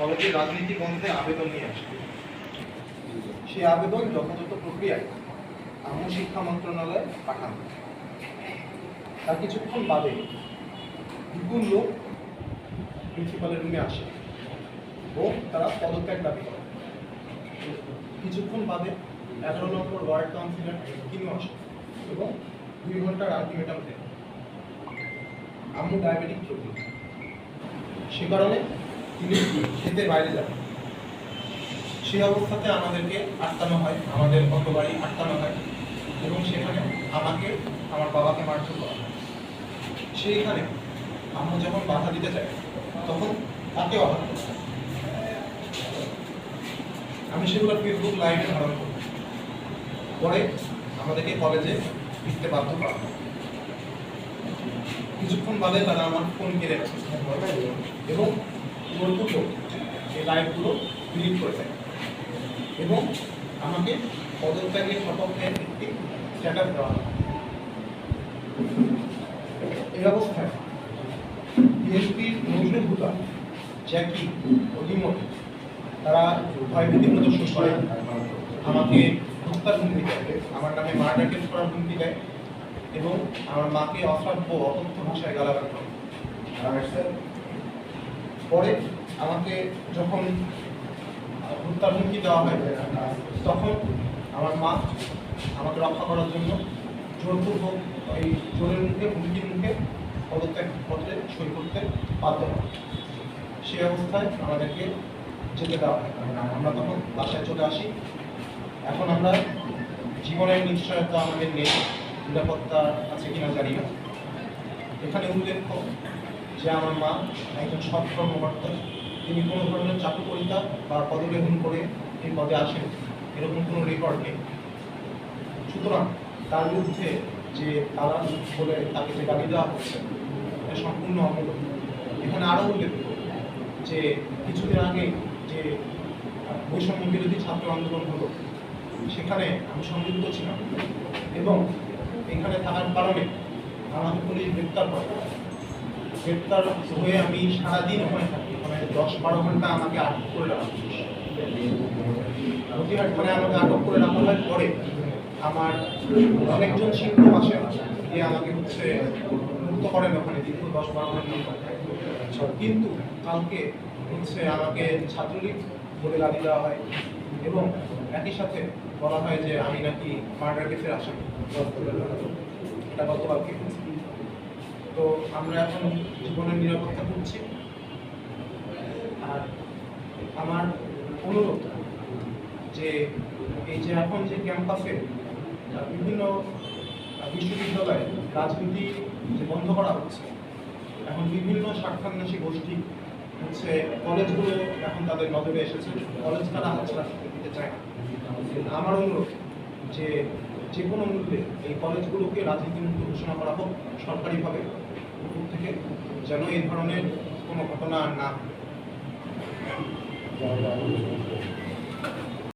কলেজের রাজনীতি বন্ধে আবেদন নিয়ে আসে। সেই আবেদন যথাযথ প্রক্রিয়ায় আম্মু শিক্ষা মন্ত্রণালয়ে পাঠানো। তার কিছুক্ষণ বাদে বিপুল লোক প্রিন্সিপালের রুমে আসে এবং তারা পদত্যাগ দাবি করে। কিছুক্ষণ বাদে এগারো নম্বর ওয়ার্ড কাউন্সিলর তিনিও আসে এবং দুই ঘণ্টার আলটিমেটাম দেন। আম্মু ডায়াবেটিক রোগী। সে কারণে খেতে বাইরে যান সেই অবস্থাতে আমাদেরকে আটকানো হয়, আমাদের কত বাড়ি আটকানো হয় এবং সেখানে আমাকে, আমার বাবাকে মারধর করা হয়। সেইখানে আম্মু যখন বাধা দিতে চায় তখন তাকেও আঘাত। আমি সেগুলো ফেসবুক লাইভে ধারণ করি। পরে আমাদেরকে কলেজে ফিরতে বাধ্য করা কিছুক্ষণ বাদে তারা আমার ফোন কেড়ে এবং জোরপূর্বক এই লাইভগুলো ডিলিট করে দেয়। এবং আমাকে পদত্যাগের শপথে একটি স্ট্যাটাস দেওয়া হয়। এই অবস্থায় বিএসপির নজরুল হুদা জ্যাকি অলিমত তারা ভয়ভীতি প্রদর্শন করে। আমাকে হত্যার হুমকি দেয়। আমার নামে মার্ডার কেস করার হুমকি দেয় এবং আমার মাকে অশ্রাব্য অতথ্য ভাষায় গালাগাল করে। পরে আমাকে যখন হত্যার হুমকি দেওয়া হয়, তখন আমার মা আমাকে রক্ষা করার জন্য জোরপূর্বক এই জোরের মুখে হুমকির মুখে পদত্যাগ পত্রে সই করতে বাধ্য হয় সেই অবস্থায় আমাদেরকে যেতে দেওয়া হয়। আমরা তখন বাসায় চলে আসি। এখন আমরা জীবনের নিশ্চয়তা আমাদের নেই, নিরাপত্তা আছে কিনা জানি না। এখানে উল্লেখ্য যে আমার মা একজন সৎ কর্মকর্তা। তিনি কোনো ধরনের চাকরিকরিতা বা পদগ্রহণ করে এই পদে আসেন। এরকম কোনো রেকর্ড নেই। সুতরাং তার বিরুদ্ধে যে তারা বলে তাকে যে গালি দেওয়া হচ্ছে, এটা সম্পূর্ণ অমূলক এখানে আরও উল্লেখ্য যে কিছুদিন আগে যে বৈষম্য বিরোধী ছাত্র আন্দোলন হলো, সেখানে আমি সংযুক্ত ছিলাম এবং এখানে থাকার কারণে আমাকে পুলিশ গ্রেপ্তার করে। গ্রেপ্তার হয়ে আমি সারাদিন ওখানে থাকি। মানে দশ বারো ঘণ্টা আমাকে আটক করে রাখা। নদীহাট মানে আমাকে আটক করে রাখা হয় পরে আমার অনেকজন শিক্ষক আসেন গিয়ে আমাকে হচ্ছে মুক্ত করেন ওখানে, দীর্ঘ দশ বারো ঘণ্টা কিন্তু কালকে হচ্ছে আমাকে ছাত্রলীগ বলে গালি দেওয়া হয় এবং একই সাথে বলা হয় যে আমি নাকি মার্ডার কেসের আসামি। এটা গতকালকে তো আমরা এখন জীবনের নিরাপত্তা করছি আর আমার অনুরোধ যে এই যে এখন যে ক্যাম্পাসে বিভিন্ন বিশ্ববিদ্যালয়ে রাজনীতি যে বন্ধ করা হচ্ছে, এখন বিভিন্ন স্বার্থান্বেষী গোষ্ঠী হচ্ছে কলেজগুলো এখন তাদের নজরে এসেছে। কলেজ তারা হাতছাড়া দিতে চায় না। আমার অনুরোধ যে যে কোনো মূল্যে এই কলেজগুলোকে রাজনীতিমুক্ত ঘোষণা করা হোক সরকারিভাবে। উপর থেকে যেন এই ধরনের কোনো ঘটনা না হয়।